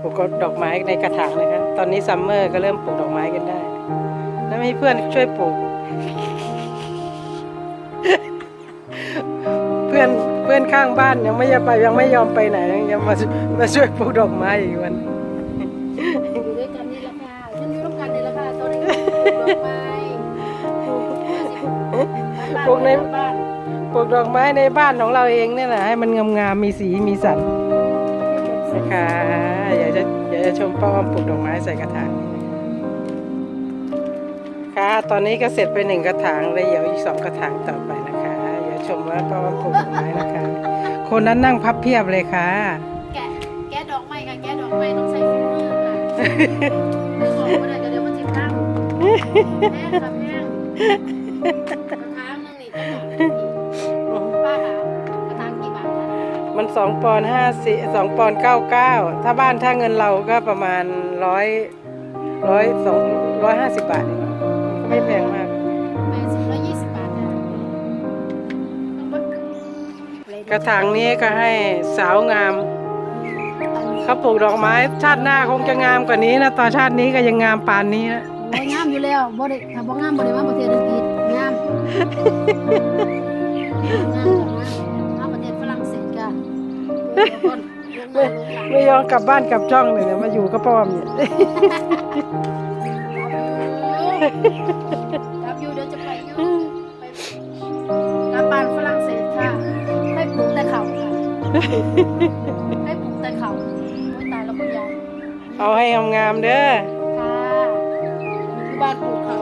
ปลูกดอกไม้ในกระถางนะคะตอนนี้ซัมเมอร์ก็เริ่มปลูกดอกไม้กันได้ แล้วมีเพื่อนช่วยปลูก เพื่อนเพื่อนข้างบ้านยังไม่ยอมไปยังไม่ยอมไปไหนยังมามาช่วยปลูกดอกไม้อีกวันอยู่ด้วยกันนี่แหละค่ะฉันอยู่ร่วมกันนี่แหละค่ะตอนนี้ก็ปลูกดอกไม้ปลูกในบ้านปลูกดอกไม้ในบ้านของเราเองเนี่ยนะให้มันงามๆมีสีมีสันนะคะอ ยากจะอยากจะชมป้าออมปลูกดอกไม้ใส่กระถางค่ะตอนนี้ก็เสร็จไปหนึ่งกระถางเลยเดี๋ยวอีกสองกระถางต่อไปนะคะอย่าชมว่าป้าออมปลูกดอกไม้นะคะ คนนั้นนั่งพับเพียบเลยค่ะ แกะแกะดอกไม้ค่ะแกะดอกไม้ต้องใช้ฝีมือค่ะมือของคนอาจจะเดี๋ยวมันจิบตั้งแห้งค่ะแห้งกระถางหนึงนี่จะบอก มันสองปอนห้าสิสองปอนเก้าเก้าถ้าบ้านถ้าเงินเราก็ประมาณร้อยร้อยสองร้อยห้าสิบบาทเองก็ไม่แพงมากแปดสิบร้อยยี่สิบบาทค่ะต้องเบิ่งกระถางนี้ก็ให้สาวงามเขาปลูกดอกไม้ชาติหน้าคงจะงามกว่านี้นะตอนชาตินี้ก็ยังงามปานนี้นะโอ้ยงามอยู่แล้วบ่ได้ถ้าบ่งามบ่ได้มาประเทศอังกฤษงาม ไม่มาลงหลังไม่ยอมกลับบ้านกลับช่องเลยเนี่ยมาอยู่กับป้อมเนี่ยรับอยู่เดี๋ยวจะไปอยู่ไปกลับบ้านฝรั่งเศสค่ะ ให้ปลูกแต่เขาค่ะ ให้ปลูกแต่เขาโอ้ยตายแล้วคุณยายเอาให้งามๆเด้อค่ะอยู่บ้านปลูกเขากระดำหน้า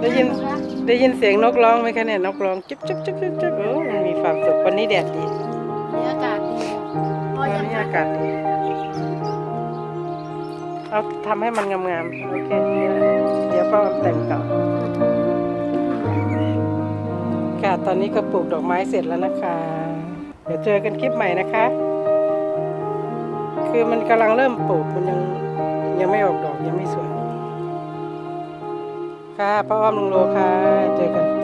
ได้ยินคะได้ยินเสียงนกร้องไหมคะเนี่ยนกร้องจิ๊บจิ๊บจิ๊บจิ๊บจิ๊บโอ้มันมีความสุขวันนี้แดดดีบรรยากาศดีพอวันยังนี้คะอากาศดีเอาทำให้มันงามๆโอเคเดี๋ยวป้าแต่งต่อค่ะตอนนี้ก็ปลูกดอกไม้เสร็จแล้วนะคะ เดี๋ยวเจอกันคลิปใหม่นะคะ คือมันกำลังเริ่มปลูกมันยังยังไม่ออกดอกยังไม่สวย ค่ะพ่ออ้อมลุงโลค่ะ เจอกัน